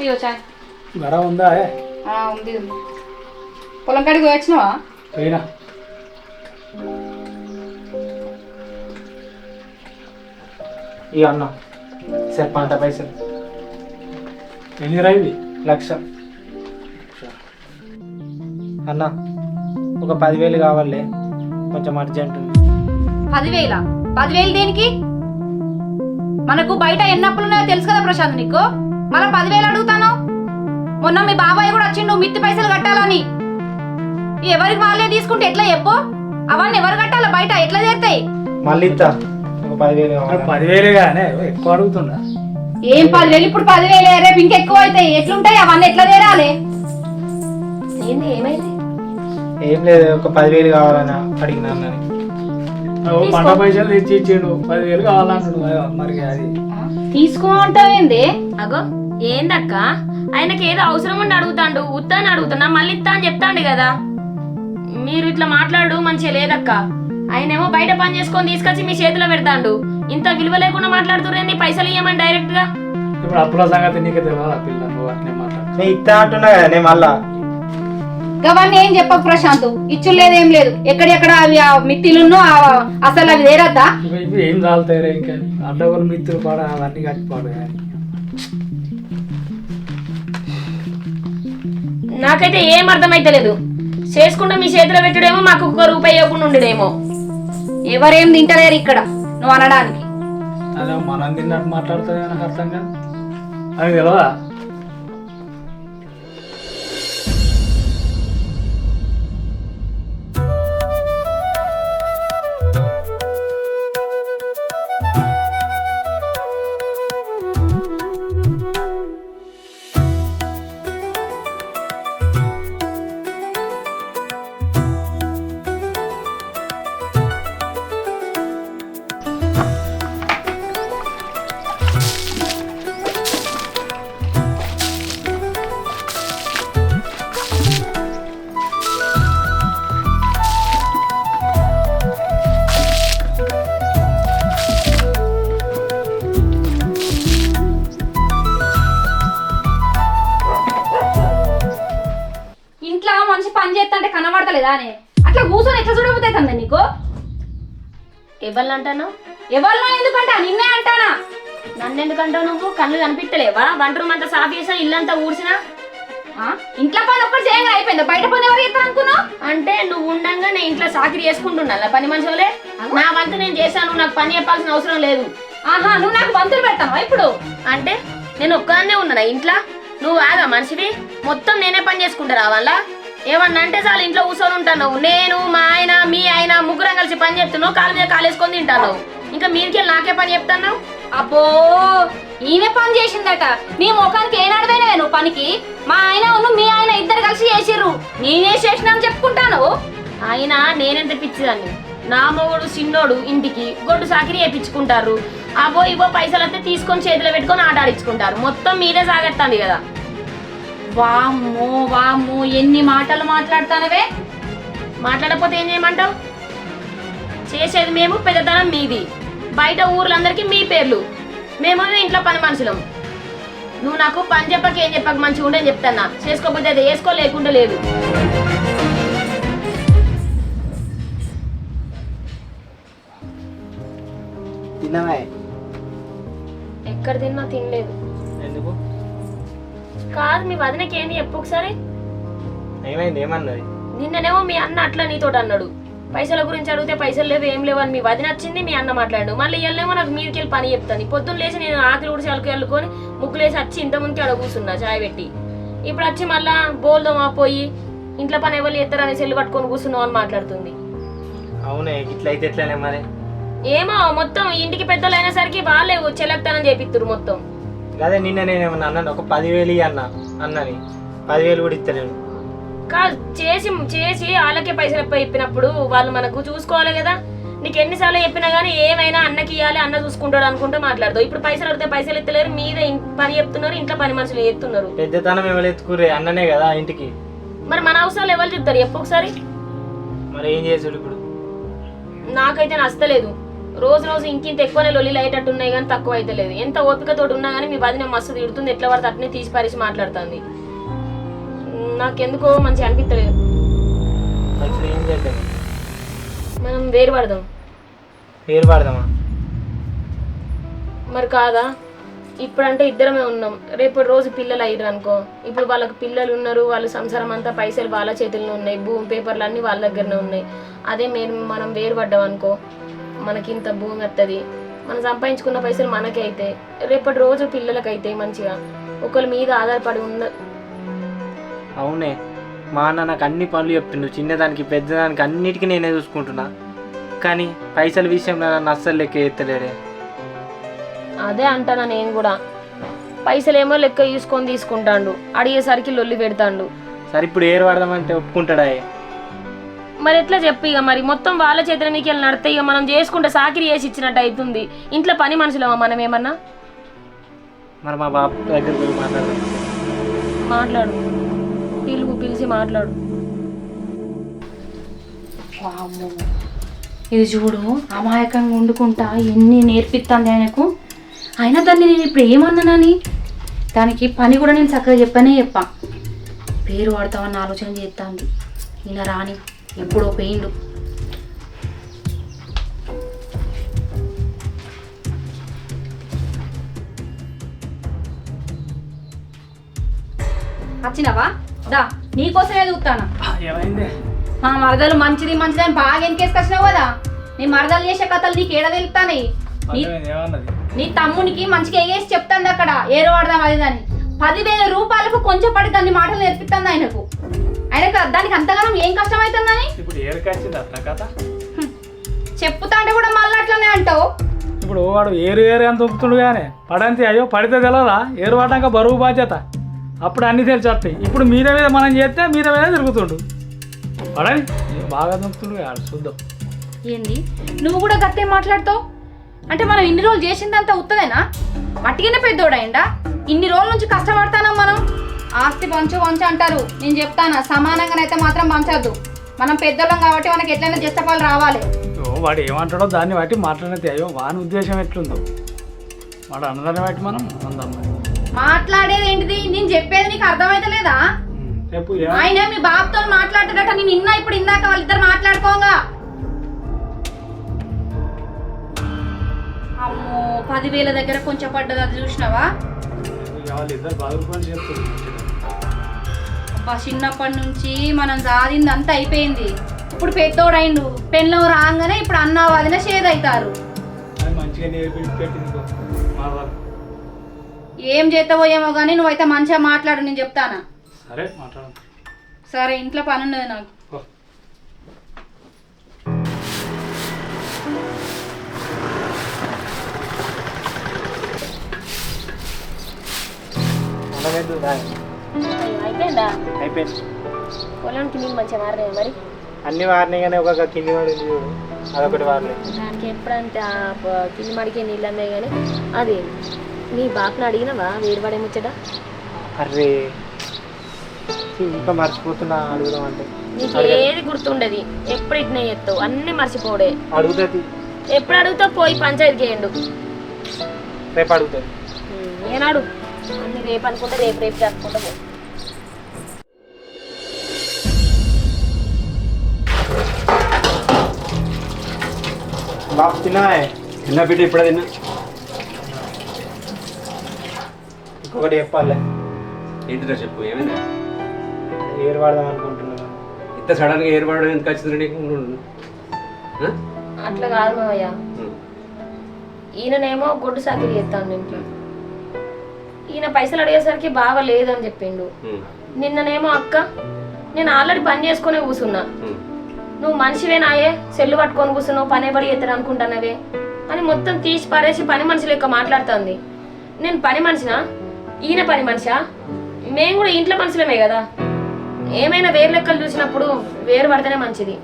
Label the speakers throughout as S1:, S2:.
S1: అయ్యో చాయ్.
S2: గర ఉందా?
S1: ఉంది ఉంది. పొలం కాడికి పోయి వచ్చినావా?
S2: పోయినా.
S3: ఇక అన్న సరే పంట పైసలు.
S2: ఎన్ని రైవి
S3: లక్ష. అన్న ఒక పదివేలు కావాలి. కొంచెం అర్జెంట్. ఉంది
S1: పదివేల? పదివేలు దేనికి? మనకు బయట ఎన్ని అప్పులు ఉన్నాయో తెలుసు కదా ప్రశాంత్ నీకు? మళ్ళీ పదివేలు అడుగుతాను? మొన్న మీ బాబాయ్ కూడా వచ్చిండు మిత్తి పైసలు కట్టాలని. ఎవరికి వాళ్ళే తీసుకుంటే ఎట్లా చెప్పు? అవన్నీ ఎవరు కట్టాలి? బయట ఎట్లా చేస్తాయి?
S3: మళ్ళీ పదివేలు
S2: ఎక్కువ
S1: ఏం పదివేలు? ఇప్పుడు పదివేలే రేపు ఇంకెక్కువ అవుతాయి. ఎట్లుంటాయి? అవన్నీ ఎట్లా తీరాలి? ఏంది ఏమైంది?
S3: ఏం లేదు ఒక పదివేలు కావాలని అడిగిన
S2: పంట పైసలు తెచ్చి ఇచ్చిండు. పదివేలు కావాలంటుడు మరి అది.
S1: తీసుకో అంటావేంది
S4: అగో. ఏందక్క? ఆయనకి ఏదో అవసరం ఉండి అడుగుతాండు ఉత్తా అని అడుగుతున్నా మళ్ళీ ఇత్తా అని చెప్తాండు కదా. మీరు ఇట్లా మాట్లాడు మంచిగా లేదక్క. ఆయనేమో బయట పని చేసుకొని తీసుకొచ్చి మీ చేతిలో పెడతాండు. ఇంత విలువ లేకుండా మాట్లాడుతురేంది పైసలు ఇవ్వమని డైరెక్ట్గా
S2: ఇప్పుడు అప్పుల సంగతి నీకే తెలియదా పిల్ల? నువ్వు అట్నే మాట్లాడు
S3: నేను ఇస్తా అంటున్నా కదా నేను మళ్ళా.
S1: అవన్నీ ఏం చెప్పకు ప్రశాంత్? ఇచ్చు లేదేం. లేదు ఎక్కడెక్కడ అవి ఆ మిత్తిలున్నో ఆ- అసలు అవి తేరద్దా?
S2: ఇవి ఏం చాలుతాయి ఇంకా? అడ్డగోలు మిత్రులు పాడ అవన్నీ కట్టిపోడు కానీ
S4: నాకైతే ఏం అర్థమైతలేదు. చేసుకుంటూ మీ చేతిలో పెట్టుడేమో మాకు ఒక్క రూపాయి ఇవ్వకుండా ఉండడేమో.
S1: ఎవరేం తింటలేరు ఇక్కడ నువ్వు అనడానికి.
S2: అదే మనం తిన్నట్టు మాట్లాడుతుంది నాకు అర్థం కాదు. అది తెలియదా
S1: కనబడతలేదా అని. అట్లా కూర్చొని ఎట్లా చూడబోతుంది నీకు?
S4: ఎవరిని అంటాను?
S1: ఎవరినో ఎందుకంటా? నిన్నే అంటానా?
S4: నన్ను ఎందుకంటావు నువ్వు? కళ్ళు కనిపించలేవా వంట రూమ్ అంతా సాఫ్ చేసా ఇల్లంతా ఊడ్చినా?
S1: ఆ? ఇంట్లో పని ఒక్కటి చేయంగా అయిపోయింది? బయట పని ఎవరు చేస్తారు అనుకున్నావు
S4: అంటే నువ్వు ఉండంగా నేను ఇంట్లో సాకిరి చేసుకుంటున్నా. పని మనుషులే నా వంతు నేను చేశాను. నాకు పని చెప్పాల్సిన అవసరం లేదు.
S1: ఆహా నువ్వు నాకు వంతులు పెడతావా ఇప్పుడు?
S4: అంటే నేను ఒక్కదాన్నే ఉన్నానా? ఇంట్లో? నువ్వు ఆగా మనిషివి. మొత్తం నేనే పని చేసుకుంటా వాళ్ళ ఏమన్నా అంటే చాలు ఇంట్లో కూర్చొని ఉంటాను. నేను మా ఆయన మీ ఆయన ముగ్గురం కలిసి పని చెప్తున్నావు కాలు మీద కాలేసుకొని తింటాను. ఇంకా మీరికెళ్ళి నాకే పని చెప్తాను?
S1: అబ్బో ఈమె పని చేసిందట. నీ ముఖానికి ఏనాడదైనా నువ్వు పనికి? మా ఆయన ఉన్ను మీ ఆయన ఇద్దరు కలిసి చేసిర్రు. నేనే చేసిన అని చెప్పుకుంటాను.
S4: ఆయన నేనెంత పిచ్చిదాన్ని? నా మొగుడు చిన్నోడు ఇంటికి గొడ్డు సాకిరి వేయించుకుంటారు అవో ఇవో పైసలు అయితే తీసుకొని చేతిలో పెట్టుకొని ఆట ఆడించుకుంటారు మొత్తం మీరే సాగెత్తాంది కదా.
S1: వామ్మో వామ్మో ఎన్ని మాటలు మాట్లాడతానవే?
S4: మాట్లాడకపోతే ఏం చేయమంటావు? చేసేది మేము పెద్దతనం మీది. బయట ఊర్లందరికీ మీ పేర్లు. మేము ఇంట్లో పని మనుషులం. నువ్వు నాకు పని చెప్పక ఏం చెప్పక మంచిగా ఉండని చెప్తానా చేసుకోకపోతే అది వేసుకో లేకుండా లేదు ఎక్కడ తిన్నా తినలేదు. కాదు మీ వదినకి ఏంది చెప్పు ఒకసారి.
S3: ఏమైంది? ఏమన్నది?
S4: నిన్ననేమో మీ అన్న అట్లా నీతోటి అన్నాడు. పైసల గురించి అడిగితే పైసలు లేవు ఏం లేవు అని మీ వదిన వచ్చింది మీ అన్న మాట్లాడు. మళ్ళీ ఇయ్యాలేమో నాకు మీదకి వెళ్ళి పని చెప్తాను పొద్దున్న లేచి నేను ఆకలి ఉడిసి అలకు వెళ్ళుకొని ముగ్గులేసి వచ్చి ఇంత ముందుకి అక్కడ కూర్చున్నా చాయ్ పెట్టి. ఇప్పుడు వచ్చి మళ్ళా బోల్దోమా పోయి ఇంట్లో పని ఎవరు ఎత్తారని సెల్లు పట్టుకొని కూర్చున్నావు అని మాట్లాడుతుంది.
S3: అవునే ఇట్లయితే ఎట్లనే మరి?
S4: ఏమో మొత్తం ఇంటికి పెద్దలు అయినసరికి వాళ్ళే చెలక్తానని చేపిత్తురు మొత్తం.
S3: అదే నిన్న నేను ఏమన్నా అన్నాను ఒక పదివేలు అన్న అన్నని. పదివేలు కూడా ఇస్తలేను
S4: కాదు చేసి చేసి వాళ్ళకే పైసలు ఎక్కువ చెప్పినప్పుడు వాళ్ళు మనకు చూసుకోవాలి కదా. నీకు ఎన్నిసార్లు చెప్పినా కానీ ఏమైనా అన్నకి ఇవ్వాలి అన్న చూసుకుంటాడు అనుకుంటూ మాట్లాడదు ఇప్పుడు పైసలు అడితే పైసలు ఎత్తలేరు మీద పని చెప్తున్నారు ఇంట్లో పని మనుషులు ఎత్తున్నారు
S3: పెద్దతనం ఎవరు ఎత్తుకుర్రే? అన్ననే కదా ఇంటికి.
S4: మరి మన అవసరాలు ఎవరు చెప్తారు? చెప్పు ఒకసారి.
S3: మరి ఏం చేసుడు ఇప్పుడు?
S4: నాకైతే నచ్చలేదు. రోజు రోజు ఇంకింత ఎక్కువనే లొల్లి అయ్యేటట్టు ఉన్నాయి కానీ తక్కువ అయితే లేదు. ఎంత ఓపికతో ఉన్నా కానీ మీ వదిన మస్తు తిడుతుంది. ఎట్లా పడితే అట్నే తీసి పారేసి మాట్లాడుతుంది. నాకెందుకో మంచిగా అనిపించలేదు మనం వేరు పడదాం.
S3: పేరు పడదామా?
S4: మరి కాదా? ఇప్పుడంటే ఇద్దరమే ఉన్నాం. రేపటి రోజు పిల్లలు అయ్యారు అనుకో. ఇప్పుడు వాళ్ళకి పిల్లలు ఉన్నారు. వాళ్ళ సంసారం అంతా పైసలు వాళ్ళ చేతుల్లో ఉన్నాయి. భూమి పేపర్లు అన్నీ వాళ్ళ దగ్గరనే ఉన్నాయి. అదే మేము మనం వేరుపడ్డాం అనుకో. మనకి ఇంత భూమి వస్తుంది మనం సంపాదించుకున్న పైసలు మనకే అయితే రేపటి రోజు పిల్లలకి అయితే మంచిగా ఒకరి మీద ఆధారపడి ఉన్న
S3: అవునే మా అన్న నాకు అన్ని పనులు చెప్తుండు. చిన్నదానికి పెద్దదానికి అన్నిటికీ నేనే చూసుకుంటున్నా. కానీ పైసల విషయంలో నన్ను అస్సలు లెక్క ఎత్తలేడే
S4: అదే అంటానా నేను కూడా. పైసలేమో లెక్క తీసుకొని తీసుకుంటాండు. అడిగేసరికి లొల్లి పెడతాండు.
S3: సరే ఇప్పుడు ఏరు పడదామంటే ఒప్పుకుంటాడా
S4: మరి ఎట్లా చెప్పు ఇక మరి? మొత్తం వాళ్ళ చేతుల మీకు వెళ్ళి నడితే ఇక మనం చేసుకుంటే సాకిరి చేసి ఇచ్చినట్టు అవుతుంది. ఇంట్లో పని మనుషులమా మనం ఏమన్నా?
S3: మరి మా బాబు దగ్గర పోయి మాట్లాడదాం
S4: మాట్లాడు. పిలువు పిలిచి మాట్లాడు.
S1: వామ్మో. ఇది చూడు అమాయకంగా వండుకుంటా ఎన్ని నేర్పిస్తుంది ఆయనకు. అయినా దాన్ని నేను ఇప్పుడు ఏమన్నానని దానికి పని కూడా నేను చక్కగా చెప్పనే చెప్పా. పేరు వాడతామని ఆలోచన చేస్తాంది ఈయన రాని. ఎప్పుడో పోయిండు. వచ్చినావా? దా నీకోసమే చూస్తాను
S2: ఏమైంది?
S1: మా మరదలు మంచిది మంచిది అని బాగా వెనకేసుకొచ్చినావు కదా? నీ మరదలు చేసే కథలు నీకు ఏడ తెలుస్తాయి నీ తమ్మునికి మంచిగా ఎగేసి చెప్తాంది అక్కడ? ఏరు వాడదాం అది దాన్ని పదివేల రూపాయలకు కొంచెం పడి దాన్ని మాటలు నేర్పిస్తుంది ఆయనకు. ఆయనకు దానికి అంతగానం ఏం కష్టం అవుతుందని
S2: ఇప్పుడు ఏరుకొచ్చింది అట్లా కథ.
S1: చెప్పుతా అంటే కూడా మళ్ళీ అట్లనే అంటావు.
S2: ఇప్పుడు వాడు ఏరు ఏరు అని దొక్కుతుండు కానీ పడంతి అయ్యో పడితే తెలదా ఏరు పడ్డాక బరువు బాధ్యత. అప్పుడు అన్ని తెలిసి వస్తాయి. ఇప్పుడు మీద మీద మనం చేస్తే మీద మీద తిరుగుతుండు. పడని బాగా దొక్కుతుండు ఆడు చూద్దాం.
S1: ఏంది? నువ్వు కూడా గట్టే మాట్లాడుతావు? అంటే మనం ఇన్ని రోజులు చేసిందంతా ఉత్తదేనా? మట్టిగానే పెద్దోడైండా ఇన్ని రోజుల నుంచి కష్టపడతానం మనం? ఆస్తి పంచు పంచు అంటారు. నేను చెప్తానా సమానంగానైతే మాత్రం పంచద్దు. మనం పెద్దోళ్ళం కాబట్టి మనకి ఎట్లయినా జస్తపాలు రావాలి.
S2: వాడు ఏమంటాడో దాన్ని బట్టి మాట్లాడితే అయ్యో వాని ఉద్దేశం ఎట్లుందో. వాడు అన్నదాన్ని బట్టి మనం అందాం.
S1: మాట్లాడేది ఏంటిది? నేను చెప్పేది నీకు అర్థమైతలేదా ఆయన మీ బాబుతో మాట్లాడేటట నేను ఇన్నా ఇప్పుడు ఇందాక వాళ్ళిద్దరు మాట్లాడుకోగా. అమ్మో పదివేల దగ్గర కొంచెం పడ్డది అది చూసినావా?
S2: వాళ్ళిద్దరు చెప్తున్నారు
S1: అబ్బా చిన్నప్పటి నుంచి మనం సాధింది అంతా అయిపోయింది. ఇప్పుడు పెద్దోడైండు. పెళ్ళం రాగానే ఇప్పుడు అన్న వదిన
S2: పెట్టింది మాట్లాడు.
S1: ఏం చేస్తావో ఏమో కానీ నువ్వైతే మంచిగా మాట్లాడు నేను చెప్తానా?
S2: సరే మాట్లాడు.
S1: సరే ఇంట్లో పని ఉన్నది నాకు
S2: ఓ.
S4: అయిపోయిందా?
S3: అయిపోయింది.
S4: పొలానికి నీళ్ళు మంచిగా మారినాయి మరి?
S3: అన్ని వారినాయి కానీ ఒక కింది చూడు. అదొకటి వారలేదు
S4: దానికి ఎప్పుడంటే ఆ ప- కింది మడికే నీళ్ళు అన్నాయి కానీ అది నీ బాపుని అడిగినవా? వేరుపడే ముచ్చట?
S3: అర్రే ఇంకా మర్చిపోతున్నా అడుగుదాం అంటే.
S4: నీకు ఏది గుర్తుండదు? ఎప్పుడు ఇట్నే చేస్తావు అన్ని మర్చిపోడే.
S3: అడుగుతుంది.
S4: ఎప్పుడు అడుగుతావు? పోయి పంచాయతీ చేయండు
S3: రేపు అడుగుతుంది.
S4: ఏనాడు? అన్ని రేపు అనుకుంటే రేపు రేపు జరుపుకుంటా పో.
S3: బాబు
S5: తిన్నా బిడ్డ ఇప్పుడే తిన్నా
S3: ఇంకొకటి చెప్పాలి
S5: ఏంటిదో చెప్పు ఏమైంది
S3: ఏరు వాడదాం అనుకుంటున్నాను
S5: ఇంత సడన్గా ఏర్పడడం ఎందుకు వచ్చింది నీకు ఉండు, ఉండు. ఆ?
S4: అట్లా కాదు మావయ్య
S5: ఉం.
S4: ఈయననేమో గుడ్డు సాకిరి చేస్తాను ఇంట్లో ఈయన పైసలు అడిగేసరికి బాగా లేదని చెప్పిండు
S5: ఉం.
S4: నిన్ననేమో అక్క నేను ఆల్రెడీ పని చేసుకునే కూర్చున్నా
S5: ఉం.
S4: నువ్వు మనిషివేనాయే సెల్లు పట్టుకొని కూర్చున్నావు పనే పడి ఎత్తడు అనుకుంటున్నావే? అని మొత్తం తీసి పారేసి పని మనిషి లెక్క మాట్లాడుతుంది. నేను పని మనిషినా? ఈయన పని మనిషా? మేము కూడా ఇంట్లో మనుషులమే కదా. ఏమైనా వేరు లెక్కలు చూసినప్పుడు వేరు పడితేనే మంచిది.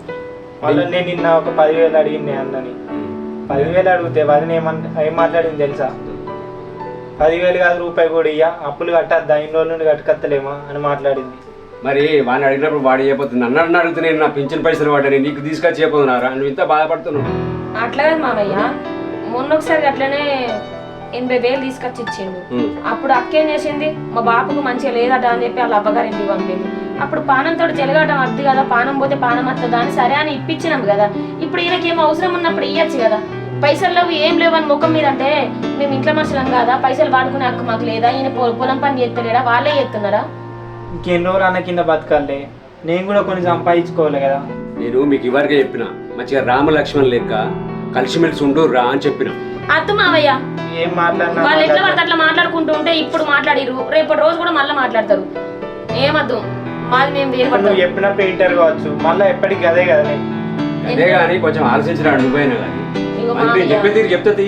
S3: మళ్ళీ నేను నిన్న ఒక పదివేలు అడిగింది అన్నని. పదివేలు అడిగితే వదిన ఏమన్ ఏం మాట్లాడింది తెలుసా? పదివేలు కాదు రూపాయి కూడా ఇయ్య. అప్పులు కట్టద్దా? ఇన్ని రోజుల నుండి కట్టుకత్తలేమా? అని మాట్లాడింది.
S5: మరి వాడిని అడిగినప్పుడు వాడు చేయబోతుంది నన్ను అడిగితే నేను నా పింఛన్ పైసలు వాడని నీకు తీసుకొచ్చి చేయబోతున్నారా నువ్వు ఇంత బాధపడుతున్నావు.
S4: అట్లా కాదు మామయ్య. మొన్న ఒకసారి అట్లనే ఎనభై వేలు తీసుకొచ్చి ఇచ్చిండు.
S5: ఉం.
S4: అప్పుడు అక్క ఏం చేసింది? మా బాపుకు మంచిగా లేదట అని చెప్పి వాళ్ళ అబ్బగారి ఇంటికి పంపింది. అప్పుడు పానంతో జలగటం అద్దు కదా పానం పోతే పానం వస్తుందా అని సరే అని ఇప్పించినాం కదా. ఇప్పుడు ఈయనకి ఏం అవసరం ఉన్నప్పుడు ఇయ్యచ్చు కదా. పైసలు లేవు ఏం లేవు అని ముఖం మీద అంటే మేము ఇంట్లో మనుషులం కదా? పైసలు వాడుకునే హక్కు మాకు లేదా? ఈయన పొలం పని చేస్తలేడా? వాళ్ళే చేస్తున్నారా?
S3: ఇంకెన్ని రోజులు అన్న కింద బతకాలే. నేను కూడా కొన్ని సంపాదించుకోవాలి కదా.
S5: నేను మీకు ఇవరకే చెప్పిన. మంచిగా రామలక్ష్మణ్ లెక్క కలిసిమెలిసి ఉండు రా అని చెప్పిన.
S4: అత్తు మావయ్య
S3: ఏం మాట్లాడినా
S4: వాళ్ళు ఎట్లా. పడితే అట్లా మాట్లాడుకుంటూ ఉంటే ఇప్పుడు మాట్లాడిరు రేపటి రోజు కూడా మళ్ళీ మాట్లాడతారు. ఏమద్దు? మాది మేము
S3: నువ్వు
S4: పడతాం
S3: చెప్పిన పెయింటర్ కావచ్చు. మళ్ళీ ఎప్పటికీ అదే కదా.
S5: అదే కానీ కొంచెం ఆలోచించరా నువ్వైనా కానీ
S4: ఇగో
S5: మరి నేను
S4: మావయ్య
S5: చెప్పే తీరు చెప్తుంది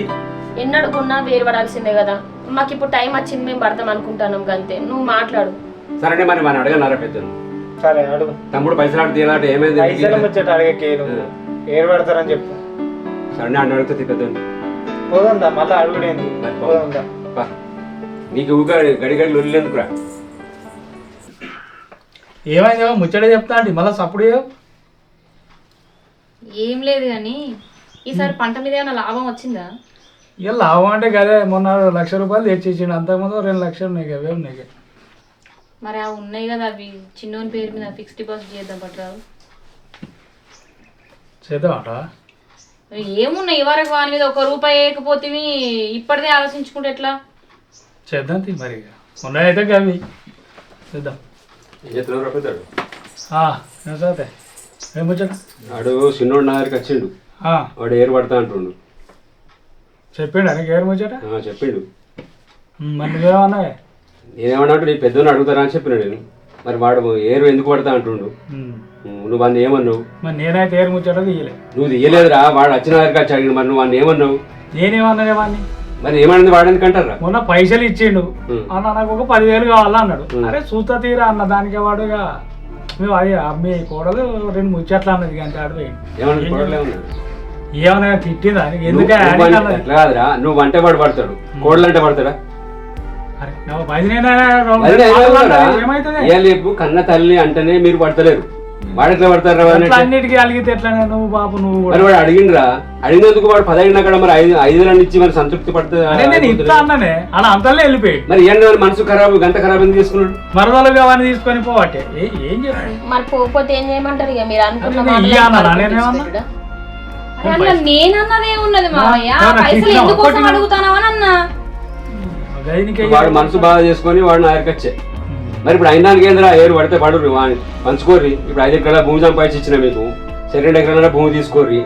S4: ఎన్నడుకున్నా వేరు పడాల్సిందే కదా. మాకు ఇప్పుడు టైం వచ్చింది మేము పడతాం అనుకుంటాను అంతే నువ్వు మాట్లాడు.
S5: సరే మరి మన అడగన్నారా పెద్దలు
S3: సరే అడుగు.
S5: తమ్ముడు పైసలు ఆడితే ఎలా అంటే ఏమైంది?
S3: పైసలు ముచ్చట అడిగకేరు ఏరు పడతారని చెప్పు.
S5: సరే అని అడుగుతుంది పెద్దలు
S3: పోదందా మళ్ళీ అడుగుడేంది పోదందా.
S5: బా. నీకు ఊగా గడి గడి లొల్లేందుకురా
S2: ఏమైందో ముచ్చట చెప్తా అండి మళ్ళీ సప్పుడు.
S1: ఏం లేదు కానీ ఈసారి పంట మీద ఏమైనా లాభం వచ్చిందా?
S2: ఇక లాభం అంటే కదే మొన్న లక్ష రూపాయలు తెచ్చిచ్చిండు. అంతకుముందు రెండు లక్షలు ఉన్నాయి అవే ఉన్నాయి.
S1: మరి ఆ ఉన్నాయి కదా అవి. చిన్నోని పేరు మీద ఫిక్స్డ్ డిపాజిట్ చేద్దాం పట్టరాదు
S2: చేద్దామట?
S1: ఏమున్నాయి? వరకు వాని మీద ఒక రూపాయి వేయకపోతే ఇప్పటిదే ఆలోచించుకుంటే ఎట్లా?
S2: చేద్దాం తీ మరి. ఇక. ఉన్నాయైతే గవి. చేద్దాం.
S5: ఏం వాడు చిన్నోడు నా దగ్గరికి వచ్చిండు. వాడు ఏరు పడతా అంటుండు.
S2: చెప్పిండు నీకు ఏం ముచ్చట?
S5: ఆ, చెప్పిండు.
S2: ఉమ్, మరి నువ్వేమన్నా
S5: నేనేమన్నా నీ పెద్దోని అడుగుతారా అని చెప్పిన నేను. మరి వాడు ఏరు ఎందుకు పడతా అంటుండు? నువ్వు వాడిని ఏమన్నావు?
S2: మరి నేనైతే ఏరు ముచ్చట తీయలే.
S5: నువ్వు తీయలేదురా వాడు వచ్చిన దగ్గరికి వచ్చి అడిగిన మరి నువ్వు వాడిని ఏమన్నావు?
S2: నేనేమన్నా ఏమని
S5: మరి ఏమన్నది వాడని అంటారా
S2: మొన్న పైసలు ఇచ్చిండు. అన్న నాకు ఒక పదివేలు కావాలా అన్నాడు. అరే చూస్తా తీరా అన్న దానికి వాడుగా మేము అది అమ్మి కోడలు రెండు ముచ్చట్లు అన్నది కానీ ఆడు.
S5: ఏమన్నా
S2: తిట్టిందా నీకు ఎందుకు
S5: నువ్వు- నువ్వు
S2: అని
S5: అంటే-
S2: అన్నది.
S5: అట్లా కాదురా నువ్వు అంటే వాడు పడతాడు. కోడలు అంటే పడతాడా? ఏలేపు కన్న తల్లి అంటేనే మీరు పడతలేరు. వాడు ఎట్లా పడతారు?
S2: అన్నిటికీ అలిగితే ఎట్లా నువ్వు బాబు నువ్వు
S5: మరి వాడు అడిగిండ్రా? అడిగినందుకు వాడు పదహైదు అక్కడ మరి ఐదు ఐదు ఇచ్చి మరి సంతృప్తి పడుతుంది
S2: అన్ననే అలా అంతలో వెళ్ళిపోయాడు
S5: మరి ఏంటి వాడి మనసు ఖరాబ్ గంట ఖరాబ్ ఎందుకు చేసుకున్నాడు?
S2: మరదలుగా అవన్నీ తీసుకొని పోవట్టే. ఏ- ఏం చెప్పాడు
S4: మరి పోకపోతే ఏం చేయమంటారు ఇక? మీరు అనుకున్న? మరి
S1: నేనన్నది
S2: ఆ, నా
S1: పైసలు ఎందుకోసం అడుగుతానా అని అన్నా
S5: వాడు మనసు బాగా చేసుకొని వాడు నా దగ్గరికి వచ్చే. మరి ఇప్పుడు అయినా ఏంద్రా ఏరు పడితే పడు వాడిని పంచుకోర్రి. ఇప్పుడు ఐదు ఎకరాల భూమి సంపాదించి ఇచ్చిన మీకు. సరే రెండు ఎకరాల భూమి తీసుకోర్రి.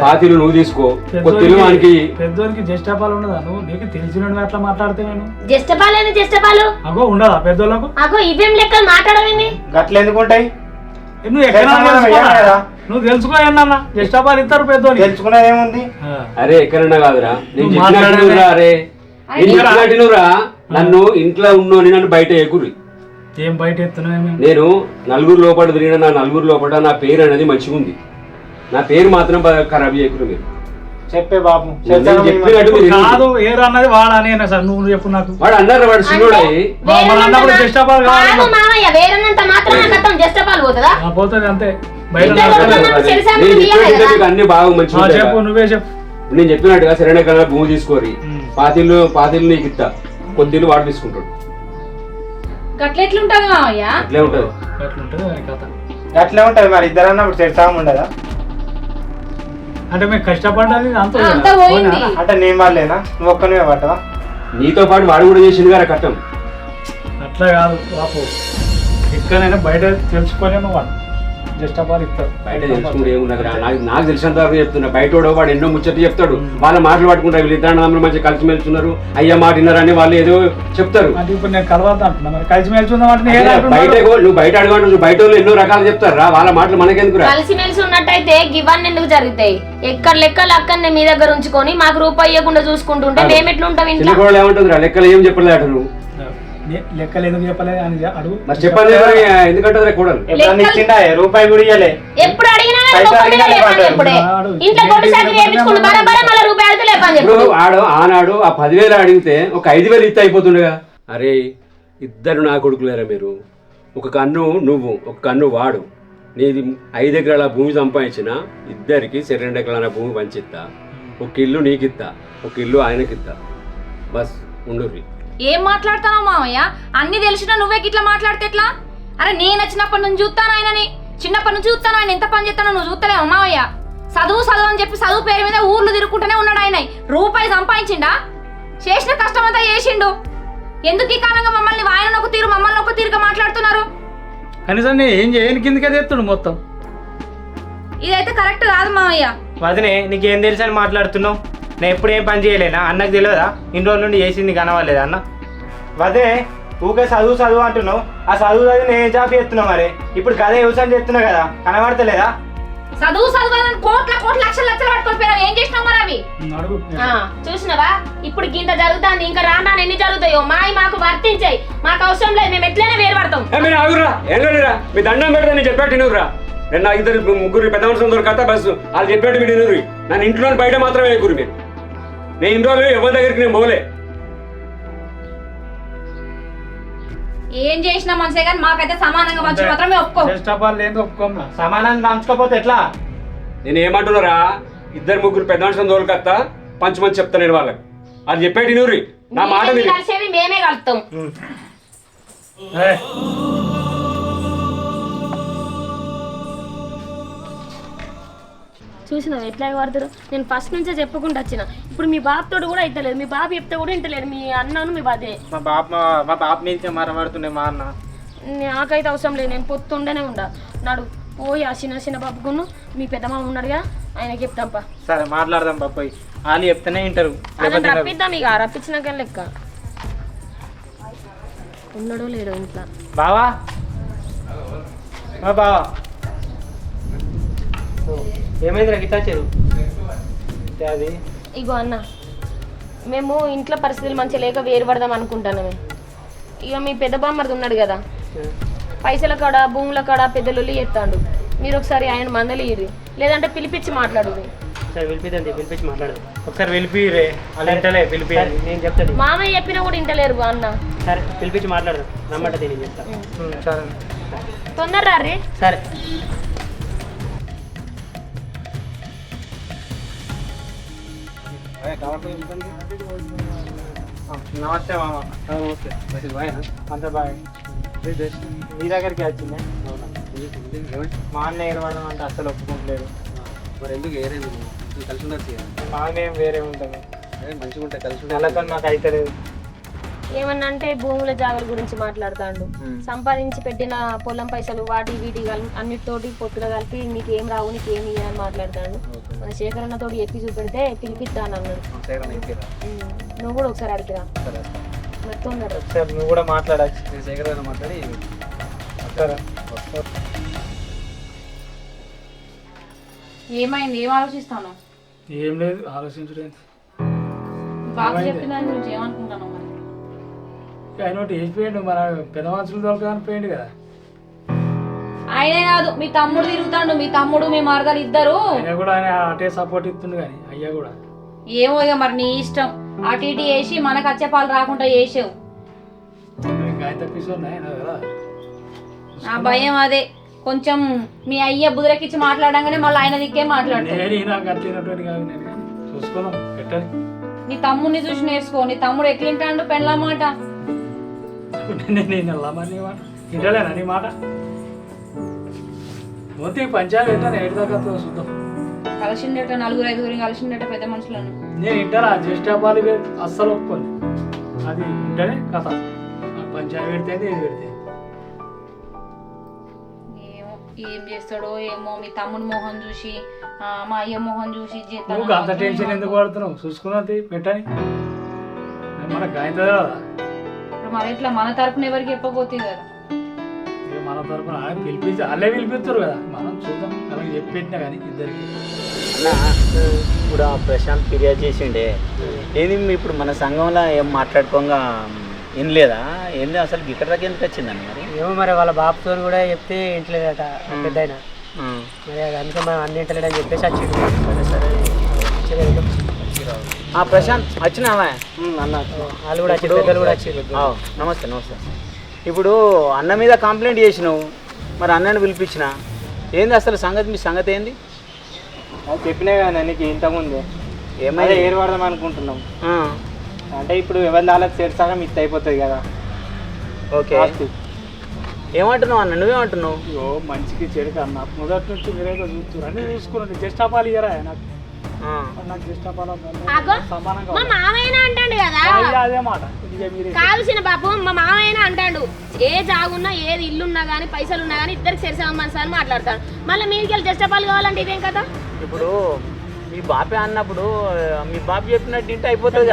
S5: పాతిలు నువ్వు తీసుకో. కొత్తిలు వానికి.
S2: పెద్దోనికి జస్టాపాలు ఉండదా నువ్వు? నీకు తెలిసిన ఎట్లా మాట్లాడితే నేను.
S4: జస్టపాలేని జస్టపాలు
S2: అగో ఉండదా పెద్దోళ్ళకు?
S4: అగో ఇవేం లెక్కలు మాట్లాడమేమి
S3: గట్ల ఎందుకు ఉంటాయి?
S2: ఏ, నువ్వు ఎక్కడ? నువ్వు తెలుసుకో ఏందన్నా జస్టాపాలు ఇస్తారు పెద్దోని
S3: తెలుసుకునేది ఏముంది?
S5: అరే ఎక్కడన్నా కాదురా. నేను అరే.
S1: అరే
S5: నేను
S2: నీకు రా.
S5: చెప్పినట్టు నువ్వురా నన్ను ఇంట్లో ఉన్నోని నన్ను బయట ఎగురి.
S2: ఏం బయట
S5: నేను నలుగురు లోపల తిరిగిన నా నలుగురు లోపల నా పేరు అనేది మంచిగా ఉంది. నా పేరు మాత్రం ఖరాబ్ చేయకురు మీరు.
S3: చెప్పే బాబు.
S2: కాదు వాడా సార్ నువ్వు చెప్పు నాకు.
S5: వాడు అన్నారు వాడు
S2: అన్నప్పుడు
S4: కాదు మామయ్య మాత్రం పోతుంది?
S2: అంతే.
S5: అన్ని బాగా మంచిగా
S2: చెప్పు. నువ్వే చెప్పు.
S5: నేను చెప్పినట్టుగా సరైన భూమి తీసుకోరి. పాతిళ్ళు పాతిళ్ళు నీకు ఇస్తా. కొద్దిలు వాడు తీసుకుంటాడు. అట్లే ఉంటుంది.
S2: ఎట్లుంటుంది దాని కథ.
S3: అట్లే ఉంటది మరి ఇద్దరు అన్నప్పుడు చెడతాము ఉండదా?
S2: అంటే మేము కష్టపడ్డది అంతా
S1: ఆ, అంతా పోయింది.
S3: అంటే నేను వాళ్ళేనా నువ్వు ఒక్కనివే పట్టవా
S5: నీతో పాటు వాడు కూడా చేసింది కదా కట్టం.
S2: అట్లా కాదు బాపు. ఎక్కడైనా బయట తెలుసుకొని వాడు. జస్టాపాలు ఇస్తారు
S5: బయట తెలుసుకుంటే ఏమున్నది రా. నాకు తెలిసినంత వరకు చెప్తున్నా. బయట వాడు ఎన్నో ముచ్చట్లు చెప్తాడు. వాళ్ళ మాటలు పట్టుకుంటారు వీళ్ళు ఇద్దరు అందరూ మంచిగా కలిసి మెలుచున్నారు అయ్యా మాట విన్నారని వాళ్ళు ఏదో చెప్తారు.
S2: అంటే ఇప్పుడు నేను కలవద్దు అంటున్నా. మరి కలిసి మెలిసి ఉందాం అంటే నేను
S5: అదే
S2: అంటున్నాను.
S5: బయట నువ్వు బయట అడగండి నువ్వు బయట వాళ్ళు ఎన్నో రకాలు చెప్తారు. రా వాళ్ళ మాటలు మనకెందుకు రా
S4: కలిసిమెలిసి ఉన్నట్టయితే గివన్నీ ఎందుకు జరుగుతాయి? ఎక్కడ లెక్కలు అక్కడనే మీ దగ్గర ఉంచుకొని మాకు రూపాయి ఇవ్వకుండా చూసుకుంటుంటే. మేము ఎట్లుంటాం ఇంట్లో?
S5: ఏమంటుంది రా లెక్కలు ఏం చెప్పలేదు నువ్వు
S2: లెక్కలు ఎందుకు చెప్పలేదు అని చె- అడుగు.
S5: మరి చెప్పండి ఎందుకంటే కూడా
S3: రూపాయి కూడా ఇయ్యలే.
S4: ఎప్పుడు
S3: అడిగినా
S5: ఇప్పుడు ఆడు ఆనాడు ఆ పదివేలు అడిగితే ఒక ఐదు వేలు ఇస్తే అయిపోతుండగా. అరే ఇద్దరు నా కొడుకులేరా మీరు? ఒక కన్ను నువ్వు ఒక కన్ను వాడు. నీది ఐదు ఎకరాల భూమి సంపాదించిన ఇద్దరికి సరే రెండు ఎకరాల భూమి పంచిస్తా ఒక ఇల్లు నీకిత్తా. ఒక ఇల్లు ఆయనకిత్తా. బస్ ఉండుర్రి.
S1: ఏం మాట్లాడుతున్నావు మావయ్య? అన్ని తెలిసినా నువ్వే గిట్లా మాట్లాడితే ఎట్లా? అరే నేను వచ్చినప్పటి నుంచి చూస్తాను ఆయనని. చిన్నప్పటి నుంచి చూస్తాను ఆయన ఎంత పని చేస్తానో నువ్వు చూస్తలేవు మావయ్య? చదువు చదువు అని చెప్పి చదువు పేరు మీద ఊర్లు తిరుగుకుంటూనే ఉన్నాడు ఆయన. రూపాయి సంపాదించిండా? చేసిన కష్టం అంతా చేసిండు. ఎందుకు ఈ కాలంగా మమ్మల్ని ఆయన ఒక తీరు మమ్మల్ని ఒక తీరుగా మాట్లాడుతున్నారు?
S2: కనీసం ఏం చేయని కిందకే తెస్తుడు మొత్తం.
S1: ఇదైతే కరెక్ట్ కాదు మావయ్య.
S3: వదినే నీకేం తెలుసు అని మాట్లాడుతున్నావు? నేను ఎప్పుడు ఏం పని చేయలేనా? అన్నకు తెలియదా? ఇన్ని రోజుల నుండి చేసింది కనవాలేదా అన్న. వదే ఊకే చదువు చదువు అంటున్నావు. ఆ చదువు చదివి నేను జాబ్ చేస్తున్నావు మరి? ఇప్పుడు గదే వ్యవసాయం చేస్తున్నా కదా? కనబడతలేదా?
S1: చదువు చదువు కోట్ల కోట్ల లక్షల లక్షలు పట్టుకొని పోయినావు. ఏం చేసినావు మరి అవి?
S2: అడుగు
S4: ఆ, చూసినవా? ఇప్పుడు గింత జరుగుతుంది ఇంకా రానా ఎన్ని జరుగుతాయో? మాయి మాకు వర్తించాయి. మాకు అవసరం లేదు మేము ఎట్లయినా వేరు పడతాం
S5: ఏ మీరు ఆగురా. మీ దండం పెడితే నేను చెప్పాడు నువ్వురా నేను నా ఇద్దరు ముగ్గురు పెద్ద మనుషులు దొరకతా బస్సు. వాళ్ళు చెప్పాడు మీరు నన్ను ఇంట్లో బయట మాత్రమే ఎక్కురు మీరు నేను ఇన్ని రోజులు ఎవరి దగ్గరికి నేను పోలే.
S1: ఏం చేసినా మనసే కానీ మాకైతే సమానంగా మంచి మాత్రమే ఒప్పుకో.
S2: చేష్టపాలు ఏందో ఒప్పుకోమ్మా
S3: సమానాన్ని పంచుకోపోతే ఎట్లా?
S5: నేను ఏమంటున్నారా? ఇద్దరు ముగ్గురు పెద్ద మనుషులు దొరకత్తా పంచమని చెప్తా నేను వాళ్ళకి. అది చెప్పాడు నువ్వు నా మాట
S4: మేమే
S5: విని.
S4: కలిసేది మేమే కలుపుతాం.
S2: ఏయ్,
S4: చూసినావు ఎట్లా వాడతారు? నేను ఫస్ట్ నుంచే చెప్పుకుంటూ వచ్చిన. ఇప్పుడు మీ బాబుతోడు కూడా అయితలేదు మీ బాబు చెప్తే కూడా ఇంటలేదు మీ అన్నను మీ బాధే
S3: మా బాప మా- మా బాప మీదకే మరబడుతుండే మా అన్న.
S4: నాకైతే అవసరం లేదు. నేను పొత్తుండనే ఉండా. నాడు పోయి ఆ చిన్న చిన్న బాబుకును మీ పెద్దమ్మ ఉన్నాడుగా ఆయనకి చెప్తాంపా.
S3: సరే మాట్లాడదాం బాబాయ్ వాళ్ళు చెప్తేనే వింటారు.
S4: రప్పిద్దాం ఇక. రప్పించినాక లెక్క. ఉన్నాడో లేడో ఇంట్లో.
S3: బావా? బావా? ఏమైందిరా గిట్లా చెరు అది.
S4: ఇగో అన్న మేము ఇంట్లో పరిస్థితులు మంచిగా లేక వేరు పడదాం అనుకుంటాను ఇక మీ పెద్ద బామ్మర్ది ఉన్నాడు కదా పైసల కాడ భూముల కాడ పెద్దలు ఎత్తాడు మీరు ఒకసారి ఆయన మందలి ఇరి లేదంటే పిలిపించి మాట్లాడు
S6: సరే పిలిపించి మాట్లాడదు
S3: ఒకసారి ఇంటలే పిలిపి
S6: నేను చెప్తాను.
S4: మామయ్య చెప్పినా కూడా ఇంటలేరు అన్న.
S6: సరే పిలిపించి మాట్లాడదాం రమ్మంటే నేను చెప్తాను
S3: సరే
S4: తొందర రే?
S6: సరే.
S3: నమస్తే మామ. అంత బాయ్. నీ దగ్గరికి వచ్చిందే? మా అన్న ఏరవడం అంటే అసలు ఒప్పుకుంటలేదు.
S5: మరి ఎందుకు ఏరేది కలిసి ఉండొచ్చు
S3: మా అన్న ఏం వేరే ఉంటుంది
S5: మంచిగా ఉంటాయి కలిసి
S3: నెలతో నాకు అయితలేదు
S4: ఏమన్నా అంటే భూముల జాగల గురించి మాట్లాడుతాడు. సంపాదించి పెట్టిన పొలం పైసలు వాటి వీటి అన్నిటితోటి పొత్తులు కలిపి నీకేం రావు నీకేమి ఇయ్య అని మాట్లాడతాడు. మన శేఖరన్న తోటి చెప్పి చూపెడితే పిలిపిస్తాను అన్నాడు. నువ్వు కూడా ఒకసారి అడిగిరా.
S3: నువ్వు కూడా మాట్లాడచ్చు
S5: శేఖర్ మాట్లాడి
S3: సరే
S1: ఏమైంది? ఏం ఆలోచిస్తాను
S2: ఏం లేదు ఆలోచించడం
S1: బాబు చెప్పిన ఏమనుకుంటాను
S2: ఆయన ఒకటి వేసిపోయాడు మన పెద్ద మనుషులు పోయిండు కదా.
S1: ఆయనే కాదు మీ తమ్ముడు తిరుగుతాడు మీ తమ్ముడు మీ మరదలు ఇద్దరు.
S2: ఆయన కూడా ఆయన అటే సపోర్ట్ ఇస్తుండు కానీ అయ్యా కూడా.
S1: ఏమో ఇక మరి నీ ఇష్టం. అటు ఇటు వేసి మనకు వచ్చే పాలు రాకుండా చేసావు.
S2: ఇంకా ఆయన తప్పిస్తుంది ఆయన కదా.
S1: నా భయం అదే. కొంచెం మీ అయ్య బుదిరకిచ్చి మాట్లాడంగానే మళ్ళీ ఆయన దిక్కే మాట్లాడుతావు
S2: నేను ఈయన కట్టినటువంటి కాదు నేను. కానీ చూసుకుందాం పెట్టని
S1: నీ తమ్ముడిని చూసి నేర్చుకో. నీ తమ్ముడు ఎట్లింటాడు పెళ్ళ మాట?
S2: నేను వెళ్ళామని నీ మాట. ఇంటలేనా నీ మాట? ఈ పంచాయతీ పెట్టాను ఏడు దాకా చూద్దాం.
S1: కలిసిండేట నలుగురు ఐదుగురు కలిసిండేట పెద్ద మనుషులను?
S2: నేను ఇంటారా? జ్యేష్ఠాపాలు అస్సలు ఒప్పుకోండి అది ఇంటనే కథ. పంచాయతీ పెడితే ఇది పెడితే
S1: ఏం చేస్తాడో ఏమో మీ తమ్ముడు మోహన్ చూసి మా అయ్య మోహన్ చూసి
S2: నువ్వు అంత టెన్షన్ ఎందుకు పడుతున్నావు? చూసుకున్నది పెట్టని? మన గాయంత
S1: మరి ఇట్లా మన తరపున ఎవరికి చెప్పబోతే కదా?
S2: ఇక మన తరపున పిలిపించి వాళ్ళే పిలిపిస్తారు కదా. మనం చూద్దాం అలాగే చెప్పి పెట్టినా కానీ ఇద్దరికి.
S7: ఇప్పుడు ఆ ప్రశాంత్ ఫిర్యాదు చేసిండే. ఏది ఇప్పుడు మన సంఘంలో ఏం మాట్లాడుకోగా ఏం లేదా ఏంది అసలు గిక్కడ దాకా ఎందుకు వచ్చిందండి మరి?
S6: ఏమో మరి వాళ్ళ బాబుతో కూడా చెప్తే ఇంటలేదట పెద్ద ఆయన. మరి అది అందుకే మనం అన్ని ఇంటలేడని చెప్పేసి వచ్చిండు. సరే సరే.
S7: ఆ ప్రశాంత్ వచ్చినావా
S6: అన్న. వాళ్ళు కూడా వచ్చి పెద్దలు కూడా వచ్చి
S7: నమస్తే నమస్తే. ఇప్పుడు అన్న మీద కంప్లైంట్ చేసినావు మరి అన్నని పిలిపించిన? ఏంది అసలు సంగతి మీ సంగతి ఏంది?
S3: అది చెప్పినా కదా నీకు ఇంతకుముందే. అదే
S7: ఏమైంది?
S3: ఏరు పడదాం అనుకుంటున్నాం. అంటే ఇప్పుడు ఎవరి దానికి చేర్చాక మిత్ అయిపోతుంది కదా.
S7: ఓకే. ఏమంటున్నావు అన్న? నువ్వేమంటున్నావు?
S2: మంచికి చెడుకు అన్న. మొదటి నుంచి మీరేదో చూస్తున్నారు అన్నీ చూసుకున్నాను. జస్ట్ అపాలు ఇయ్యరా నాకు.
S4: మా మామయ్యనే అంటాడు కదా. కాల్సిన బాపు మా మామయ్యనే అంటాడు. ఏ జాగున్నా ఏది ఇల్లున్నా కానీ పైసలు ఉన్నా కానీ ఇద్దరికి సరిసమని సార్ మాట్లాడతాడు మళ్ళీ మీదికి వెళ్ళి జస్ట్ పాలు కావాలంటే ఇదేం కదా
S7: ఇప్పుడు మీ బాపే అన్నప్పుడు మీ బాపి చెప్పినట్టు ఇంటి అయిపోతుంది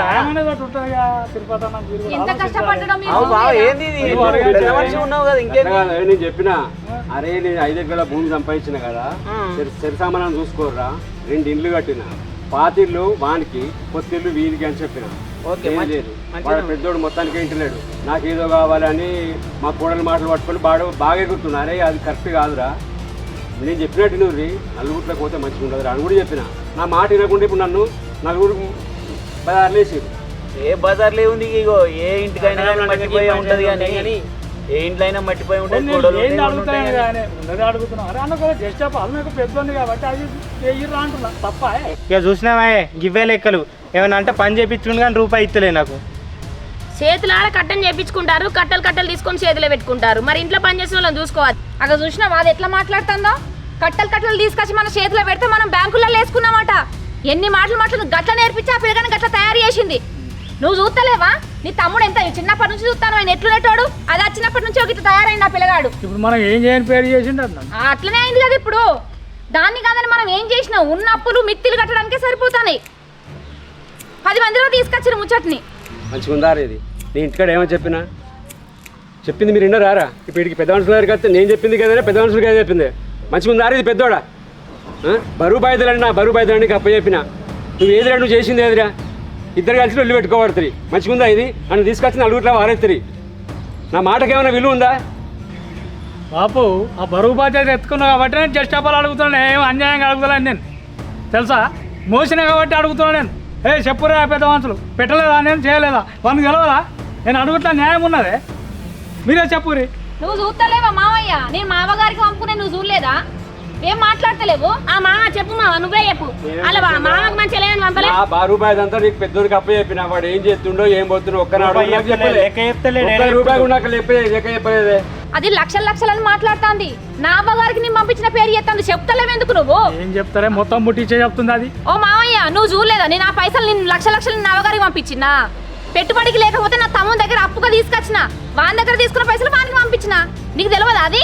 S5: నేను చెప్పిన. అరే నేను ఐదు ఎకరాల భూమి సంపాదించిన కదా. సరి సామానం చూసుకోర్రా. రెండు ఇండ్లు కట్టిన. పాతిళ్ళు వానికి కొత్త ఇల్లు వీధికి అని చెప్పిన. ఏం లేదు. వాడు పెద్దోడు మొత్తానికి ఇంటలేడు. నాకు ఏదో కావాలని మా కోడలు మాటలు పట్టుకొని బాగా బాగా ఎగురుతున్నా. అరే అది కరెక్ట్ కాదురా. నేను చెప్పినట్టు నువ్వు నలుగురిలో పోతే మంచిగా ఉండదు అని కూడా చెప్పిన. నా మాట వినకుండా ఇప్పుడు నన్ను నలుగురు పదార్లేసి
S7: ఏ బజార్లో ఉంది ఇగో. ఏ ఇంటికైనా ఉంటది కానీ ఏ ఇంట్లో అయినా మట్టిపోయి ఉంటాయి,
S2: అడుగుతాను
S7: ఉంటాయి
S2: కానీ? ఉన్నది అడుగుతున్నాం అరే అన్న కూడా జస్ట్ అపాలు మీకు పెద్ద ఉంది కాబట్టి అది వెయ్యిర్రా అంటున్నా. తప్ప?
S3: ఇక చూసినావా గివ్వే లెక్కలు. ఏమన్నా అంటే పని చేపించుకుని కానీ రూపాయి ఇస్తలే నాకు.
S4: చేతులు ఆడ కట్టని చేపించుకుంటారు కట్టలు కట్టలు తీసుకొని చేతిలో పెట్టుకుంటారు. మరి ఇంట్లో పని చేసిన వాళ్ళని చూసుకోవాలి.
S1: అక్కడ చూసినావా అది ఎట్లా మాట్లాడుతుందో? కట్టలు కట్టలు తీసుకొచ్చి మన చేతిలో పెడితే మనం బ్యాంకులలో వేసుకున్నామట. ఎన్ని మాటలు మాటలు గట్ల నేర్పించి ఆ పిల్లగాని గట్ల తయారు చేసింది. నువ్వు చూస్తలేవా నీ తమ్ముడు ఎంత చిన్నప్పటి నుంచి చూస్తాను ఆయన ఎట్లునేటోడు అది వచ్చినప్పటి నుంచి ఒక ఇట్లా తయారైంది ఆ పిల్లగాడు.
S2: ఇప్పుడు మనం ఏం చేయని పేరు చేసిండు
S1: ఆ, అట్లనే అయింది కదా ఇప్పుడు. దాన్ని కాదని మనం ఏం చేసినాం ఉన్న అప్పులు మిత్తిలు కట్టడానికే సరిపోతాయి పది మందిలో తీసుకొచ్చిన ముచ్చట్ని.
S5: మంచిగా ఉందా రా ఇది? నేను ఇంటికాడ ఏమని చెప్పినా? చెప్పింది మీరు విన్నారా? ఇప్పుడు వీడికి పెద్ద మనుషుల దగ్గరికి వస్తే నేను చెప్పింది కదా పెద్ద మనుషులు కదా చెప్పింది. మంచిగా ఉందా రా ఇది పెద్దోడా? ఆ? బరువు బాధ్యతలు నా బరువు బాధ్యతలు నీకు అప్ప చెప్పిన నువ్వు ఏదిరా నువ్వు చేసింది ఏదిరా ఇద్దరు కలిసి వెళ్ళి పెట్టుకోబడుతుంది మంచిగా ఉందా ఇది? నన్ను తీసుకొచ్చి నలుగురిలో వారేస్తుంది నా మాటకి ఏమైనా విలువ ఉందా?
S2: బాపు ఆ బరువు బాధ్యత ఎత్తుకున్నావు కాబట్టి నేను జస్ట్ అపాలు అడుగుతున్నాను. ఏం అన్యాయంగా అడుగుతున్నాను నేను? తెలుసా? మోసిన కాబట్టి అడుగుతున్నాను నేను. ఏ చెప్పురా పెద్ద మనుషులు. పెట్టలేదా? నేను చేయలేదా? వాళ్ళకి తెలవదా నేను అడుగుతా న్యాయం ఉన్నదే. మీరే చెప్పురి
S1: నువ్వు చూస్తలేవా మావయ్య? నేను మామగారికి పంపుకునే నువ్వు చూడలేదా? ఏం మాట్లాడతలేవు?
S4: ఆ మామ చెప్పు మామ నువ్వే చెప్పు. అలా మామకు మంచిగా లేదని పంపలే.
S5: నా బారు బాధ్యత నీకు పెద్దోడికి అప్ప చెప్పిన వాడు ఏం చేస్తుండో ఏం పోతుండో ఒక్కనాడు.
S3: లెక్క చెప్తలే,
S5: ఒక్క
S3: నేనే
S5: రూపాయి కూడా లెక్క చెప్పలేదే.
S1: అది లక్షల లక్షలని మాట్లాడుతుంది. నా అవ్వగారికి నేను పంపించిన పేరు ఎత్తంది చెప్తలేవు ఎందుకు నువ్వు?
S2: ఏం చెప్తారే? మొత్తం ముట్టించే చెప్తుంది అది.
S1: ఓ మావయ్య నువ్వు చూడలేదా? నేను ఆ పైసలు నేను లక్ష లక్షలు నా అవ్వగారికి పంపించినా? పెట్టుబడికి లేకపోతే నా తమ్ముని దగ్గర అప్పుగా తీసుకొచ్చిన. వాని దగ్గర తీసుకున్న పైసలు వానికి పంపించిన? నీకు తెలియదా అది?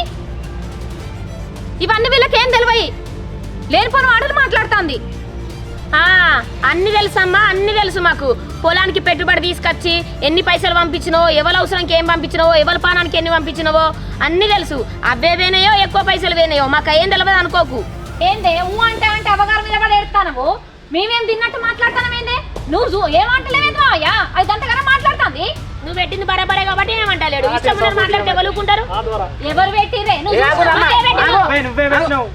S1: ఇవన్నీ వీళ్ళకేం తెలివయి? లేనిపోని మాటలు మాట్లాడుతుంది.
S4: అన్ని తెలుసమ్మా అన్ని తెలుసు మాకు. పొలానికి పెట్టుబడి తీసుకొచ్చి ఎన్ని పైసలు పంపించినవో ఎవరి అవసరానికి ఏం పంపించినవో ఎవరి పానానికి ఎన్ని పంపించినవో అన్ని తెలుసు. అవే వేనయో ఎక్కువ పైసలు వేనయో మాకు ఏం తెలియదు అనుకోకు.
S1: ఏందే ఊ అంటే అంటే అవగారు మీద పడి ఎడతానవు మేమేం తిన్నట్టు మాట్లాడతానం ఏందే నువ్వు చూ- ఏం అంటలేవేంది మావయ్య అది గంటగానే మాట్లాడుతుంది.
S4: నువ్వు పెట్టింది బరాబరే కాబట్టి ఏమంటలేడు? ఇష్టం మాట్లాడితే ఎవరుకుంటారు
S1: ఎవరు పెట్టిరే నువ్వు
S7: ఏ.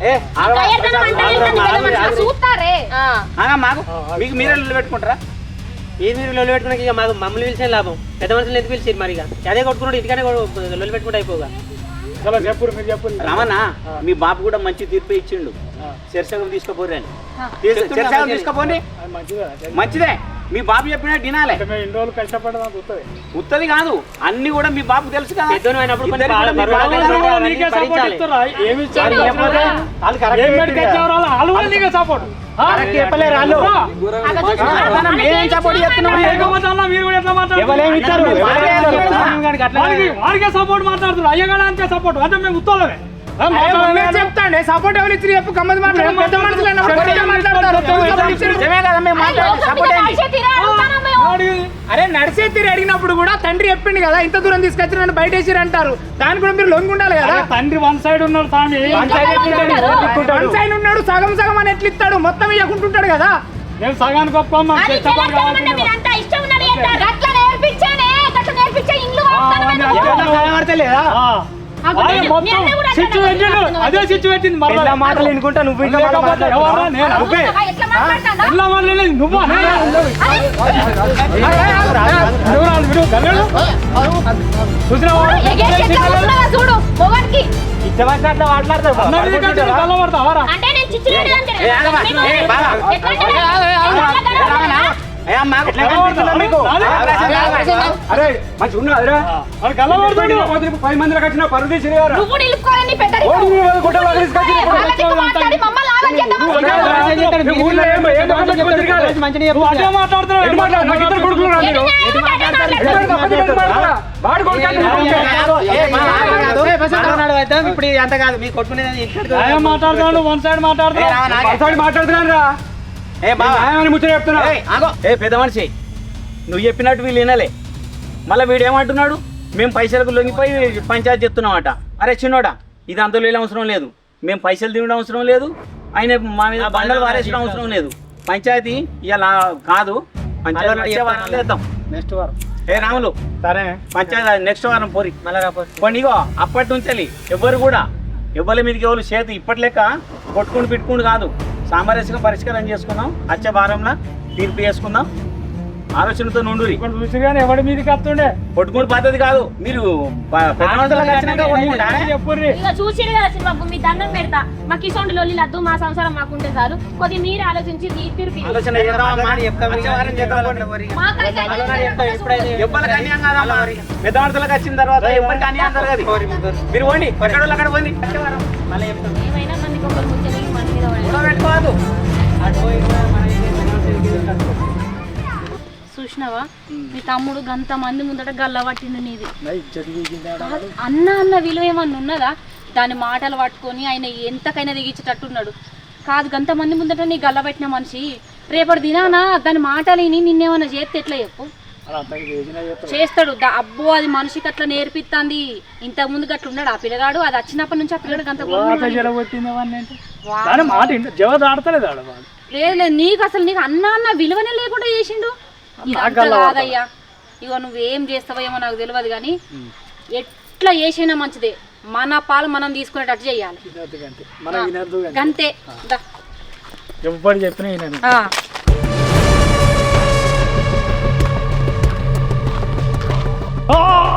S1: ఏ
S7: ఏ.
S1: చూస్తారే
S7: మాకు మీకు మీరే పెట్టుకుంటారా?
S6: ఏది మీరు లొల్లి పెట్టుకున్నాక ఇక మాకు మమ్మల్ని పిలిచే లాభం. పెద్ద మనుషులు ఎందుకు పిలిచారు మరి ఇక? అదే కొట్టుకున్నాడు ఇంటికనే కొడు- లొల్లి పెట్టుకుంటే అయిపోగా.
S7: రమణ మీ బాపు కూడా మంచి తీర్పు ఇచ్చిండు. శీర్షకం తీసుకోపోరు తీసుకోపోండి.
S2: మంచిదే.
S7: మంచిదే. మీ బాబు చెప్పినట్టు వినాలే
S2: అంటే ఇన్ని రోజులు కష్టపడదాం
S7: ఉత్తది. కాదు అన్ని కూడా మీ బాబు తెలుసు కదా.
S2: సపోర్ట్ మాట్లాడుతున్నారు? అయ్యగాడు అంతే సపోర్ట్ అంటే మేము మాట్లాడలేదు.
S3: చెప్తాండే. సపోర్ట్ ఎవరు ఇచ్చి చెప్పు గమ్మత్ మాట్లాడు. పెద్ద మనుషులు అరే నడిచే తీరు అడిగినప్పుడు కూడా తండ్రి చెప్పిండు కదా ఇంత దూరం తీసుకొచ్చి నన్ను బయట వేసిరు అంటారు. దానికి కూడా మీరు లొంగి ఉండాలి కదా?
S2: తండ్రి వన్ సైడ్ ఉన్నాడు స్వామి.
S3: వన్ సైడ్ ఉన్నాడు సగం సగం అని ఎట్లా ఇస్తాడు? మొత్తం ఇవ్వకుంటుంటాడు కదా?
S2: నేను సగానికి గొప్ప
S1: నేర్పించే ఇల్లు
S2: అదే పెట్టింది మళ్ళీ
S7: మాటలు వినుకుంటా నువ్వు ఇంకా నువ్వే. మాట్లాడతావు
S5: అరే మంచి. పది ఇప్పుడు
S7: అంత కాదు మీ కొట్టుకునేది
S2: మాట్లాడుతున్నాడు వన్ సైడ్ మాట్లాడుతున్నాడు
S5: మాట్లాడుతున్నాను రా
S7: ఏ
S5: ముచ్చట చెప్తున్నా?
S7: ఏయ్, ఆగో. ఏ పెద్ద మనిషి నువ్వు చెప్పినట్టు వీళ్ళు వినలే. మళ్ళీ వీడు ఏమంటున్నాడు? మేము పైసలకు లొంగిపోయి పంచాయతీ చెప్తున్నామట అరే చిన్నోడా ఇది అంత లేని అవసరం లేదు. మేము పైసలు తినడం అవసరం లేదు. ఆయన మా మీద బండలు వారేసిన అవసరం లేదు. పంచాయతీ ఇలా కాదు. పంచాయతీ చేద్దాం.
S2: నెక్స్ట్ వారం.
S7: ఏ రాములు
S2: సరే.
S7: పంచాయతీ నెక్స్ట్ వారం పోరి. పోనీ ఇగో అప్పటి నుంచి ఎవరు కూడా ఎవరి మీదకి ఎవరు చేతి ఇప్పటి లెక్క కొట్టుకుని పెట్టుకుని కాదు. సామరస్యంగా పరిష్కారం చేసుకుందాం వచ్చే వారంలో తీర్పు చేసుకుందాం. ఆలోచనతో నుండు
S2: ఇప్పుడు చూసి కానీ ఎవడి మీదకి వస్తుండే?
S7: కొట్టుకుని పద్ధతి కాదు. మీరు
S4: చూసిరు కదా సినిమాకు మీ దండం పెడతా. మాకు ఇసొంటి లొల్లి లద్దు మా సంసారం మాకుంటే చాలు. కొద్ది మీరు ఆలోచించి తీ- తీర్పు
S7: ఆలోచన చేద్దామమ్మా. వచ్చే వారం చేద్దాం పోనీ.
S1: మాకైతే
S7: ఎవ్వరికి అన్యాయం కాదమ్మా. పెద్ద మనుషులకు వచ్చిన తర్వాత ఎవరికి అన్యాయం జరగదు. మీరు పోండి ఎక్కడ
S4: ఏమైనా మందికి ఒకరు
S1: చూసినావా? మీ తమ్ముడు గంత మంది ముందట గల్ల పట్టిండు నీది. అన్న అన్న విలువ ఏమన్నా ఉన్నదా? దాని మాటలు పట్టుకొని ఆయన ఎంతకైనా దిగించేటట్టున్నాడు కాదు గంత మంది ముందట నీ గల్ల పెట్టిన మనిషి. రేపటి దినాన దాని మాటలు విని నిన్నేమన్నా చేస్తే ఎట్లా చెప్పు? చేస్తాడు. అబ్బో అది మనిషికి అట్లా నేర్పిస్తుంది ఇంత ముందు గట్ల ఉన్నాడు ఆ పిల్లగాడు. అది వచ్చినప్పటి నుంచి ఆ పిల్లగాడు గంత
S2: దాని మాట జవాబు ఆడతలేదు ఆడ
S1: లేదు లేదు నీకు అసలు నీకు అన్న అన్న విలువనే లేకుండా చేసిండు. ఇదంతా కాదయ్యా. ఇగో నువ్వేం చేస్తావేమో నాకు తెలియదు కానీ ఎట్లా చేసినా మంచిదే. మన పాలు మనం తీసుకునేటట్టు చేయాలి.
S2: అంతే ఎవ్వరు
S1: Oh!